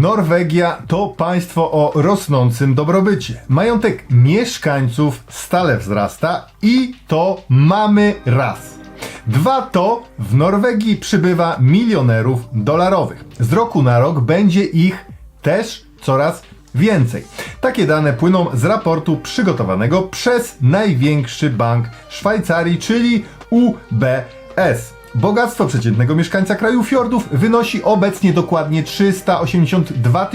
Norwegia to państwo o rosnącym dobrobycie. Majątek mieszkańców stale wzrasta i to mamy raz. Dwa to w Norwegii przybywa milionerów dolarowych. Z roku na rok będzie ich też coraz więcej. Takie dane płyną z raportu przygotowanego przez największy bank Szwajcarii, czyli UBS. Bogactwo przeciętnego mieszkańca kraju fiordów wynosi obecnie dokładnie 382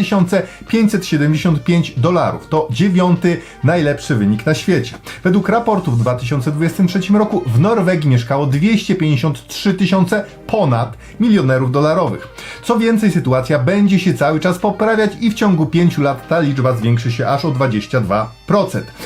575 dolarów. To dziewiąty najlepszy wynik na świecie. Według raportu w 2023 roku w Norwegii mieszkało 253 tysiące ponad milionerów dolarowych. Co więcej, sytuacja będzie się cały czas poprawiać i w ciągu 5 lat ta liczba zwiększy się aż o 22%.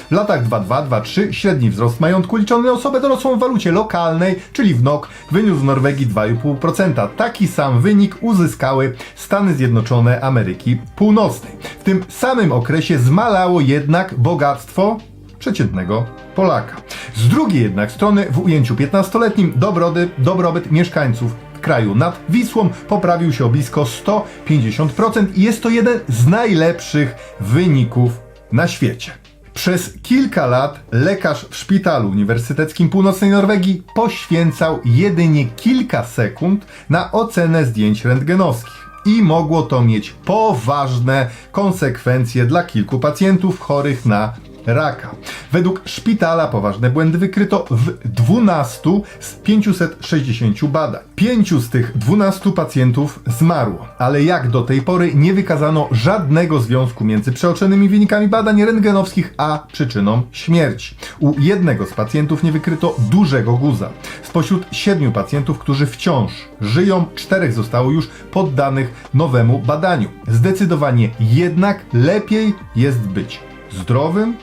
W latach 22-23 średni wzrost majątku liczony na osobę dorosłą w walucie lokalnej, czyli w NOK, wyniósł w Norwegii 2,5%. Taki sam wynik uzyskały Stany Zjednoczone Ameryki Północnej. W tym samym okresie zmalało jednak bogactwo przeciętnego Polaka. Z drugiej jednak strony w ujęciu 15-letnim dobrody, dobrobyt mieszkańców kraju nad Wisłą poprawił się o blisko 150% i jest to jeden z najlepszych wyników na świecie. Przez kilka lat lekarz w szpitalu uniwersyteckim północnej Norwegii poświęcał jedynie kilka sekund na ocenę zdjęć rentgenowskich. I mogło to mieć poważne konsekwencje dla kilku pacjentów chorych na raka. Według szpitala poważne błędy wykryto w 12 z 560 badań. Pięciu z tych 12 pacjentów zmarło, ale jak do tej pory nie wykazano żadnego związku między przeoczonymi wynikami badań rentgenowskich a przyczyną śmierci. U jednego z pacjentów nie wykryto dużego guza. Spośród siedmiu pacjentów, którzy wciąż żyją, czterech zostało już poddanych nowemu badaniu. Zdecydowanie jednak lepiej jest być zdrowym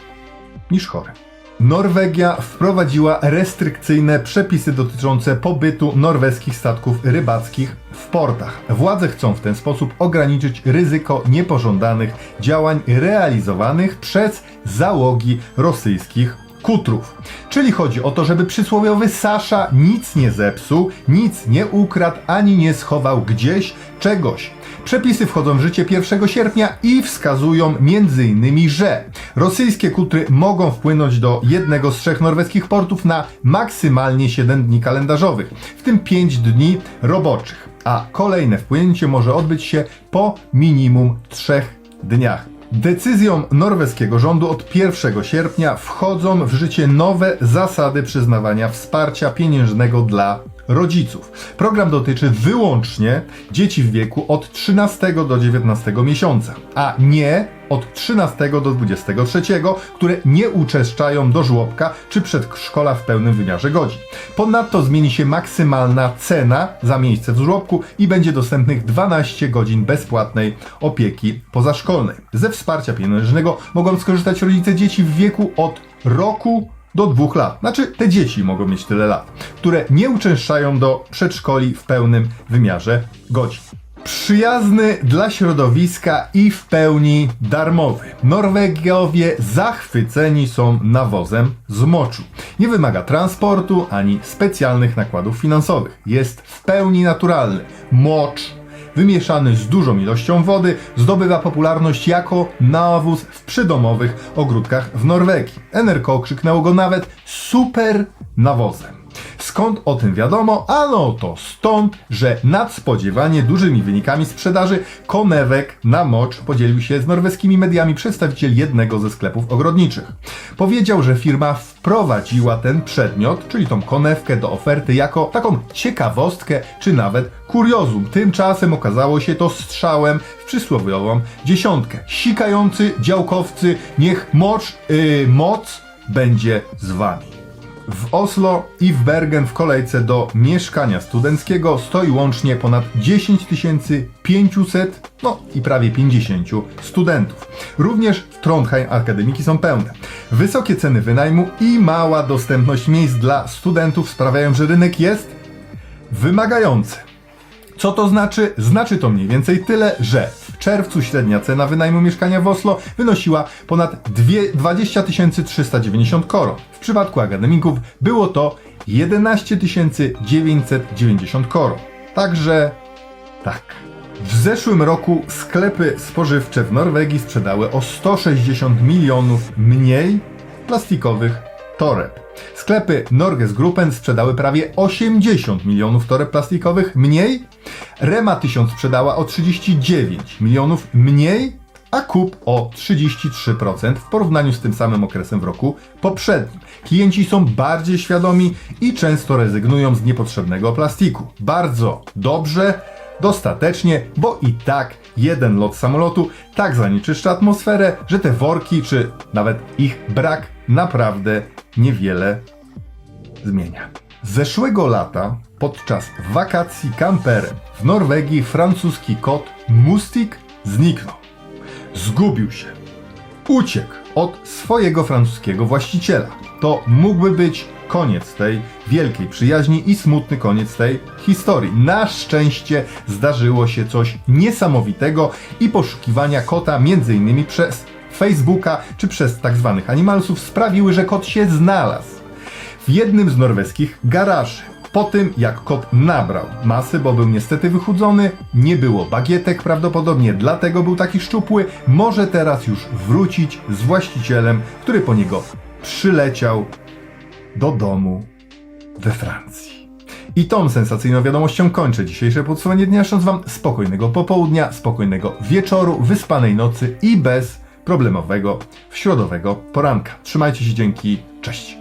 niż chore. Norwegia wprowadziła restrykcyjne przepisy dotyczące pobytu norweskich statków rybackich w portach. Władze chcą w ten sposób ograniczyć ryzyko niepożądanych działań realizowanych przez załogi rosyjskich kutrów. Czyli chodzi o to, żeby przysłowiowy Sasza nic nie zepsuł, nic nie ukradł ani nie schował gdzieś czegoś. Przepisy wchodzą w życie 1 sierpnia i wskazują m.in., że rosyjskie kutry mogą wpłynąć do jednego z trzech norweskich portów na maksymalnie 7 dni kalendarzowych, w tym 5 dni roboczych, a kolejne wpłynięcie może odbyć się po minimum 3 dniach. Decyzją norweskiego rządu od 1 sierpnia wchodzą w życie nowe zasady przyznawania wsparcia pieniężnego dla rodziców. Program dotyczy wyłącznie dzieci w wieku od 13 do 19 miesiąca, a nie od 13 do 23, które nie uczęszczają do żłobka czy przedszkola w pełnym wymiarze godzin. Ponadto zmieni się maksymalna cena za miejsce w żłobku i będzie dostępnych 12 godzin bezpłatnej opieki pozaszkolnej. Ze wsparcia pieniężnego mogą skorzystać rodzice dzieci w wieku od roku do dwóch lat. Znaczy, te dzieci mogą mieć tyle lat, które nie uczęszczają do przedszkoli w pełnym wymiarze godzin. Przyjazny dla środowiska i w pełni darmowy. Norwegowie zachwyceni są nawozem z moczu. Nie wymaga transportu ani specjalnych nakładów finansowych. Jest w pełni naturalny. Mocz wymieszany z dużą ilością wody, zdobywa popularność jako nawóz w przydomowych ogródkach w Norwegii. NRK okrzyknęło go nawet super nawozem. Skąd o tym wiadomo? Ano to stąd, że nadspodziewanie dużymi wynikami sprzedaży konewek na mocz podzielił się z norweskimi mediami przedstawiciel jednego ze sklepów ogrodniczych. Powiedział, że firma wprowadziła ten przedmiot, czyli tą konewkę do oferty jako taką ciekawostkę czy nawet kuriozum. Tymczasem okazało się to strzałem w przysłowiową dziesiątkę. Sikający działkowcy, niech mocz, yy, moc będzie z wami. W Oslo i w Bergen w kolejce do mieszkania studenckiego stoi łącznie ponad 10 500, no i prawie 50 studentów. Również w Trondheim akademiki są pełne. Wysokie ceny wynajmu i mała dostępność miejsc dla studentów sprawiają, że rynek jest wymagający. Co to znaczy? Znaczy to mniej więcej tyle, że czerwcu średnia cena wynajmu mieszkania w Oslo wynosiła ponad dwie- 20 390 koron. W przypadku akademików było to 11 990 koron. Także tak, W zeszłym roku sklepy spożywcze w Norwegii sprzedały o 160 milionów mniej plastikowych toreb. Sklepy Norges Gruppen sprzedały prawie 80 milionów toreb plastikowych mniej. Rema 1000 sprzedała o 39 milionów mniej, a Kup o 33% w porównaniu z tym samym okresem w roku poprzednim. Klienci są bardziej świadomi i często rezygnują z niepotrzebnego plastiku. Bardzo dobrze, dostatecznie, bo i tak jeden lot samolotu tak zanieczyszcza atmosferę, że te worki, czy nawet ich brak, naprawdę niewiele zmienia. Zeszłego lata, podczas wakacji kamperem w Norwegii, francuski kot Mustik zniknął. Zgubił się. Uciekł od swojego francuskiego właściciela. To mógłby być koniec tej wielkiej przyjaźni i smutny koniec tej historii. Na szczęście zdarzyło się coś niesamowitego i poszukiwania kota m.in. przez Facebooka czy przez tak zwanych animalsów sprawiły, że kot się znalazł w jednym z norweskich garaży. Po tym, jak kot nabrał masy, bo był niestety wychudzony, nie było bagietek, prawdopodobnie dlatego był taki szczupły, może teraz już wrócić z właścicielem, który po niego przyleciał do domu we Francji. I tą sensacyjną wiadomością kończę dzisiejsze podsumowanie dnia, życząc Wam spokojnego popołudnia, spokojnego wieczoru, wyspanej nocy i bez problemowego środowego poranka. Trzymajcie się, dzięki, cześć!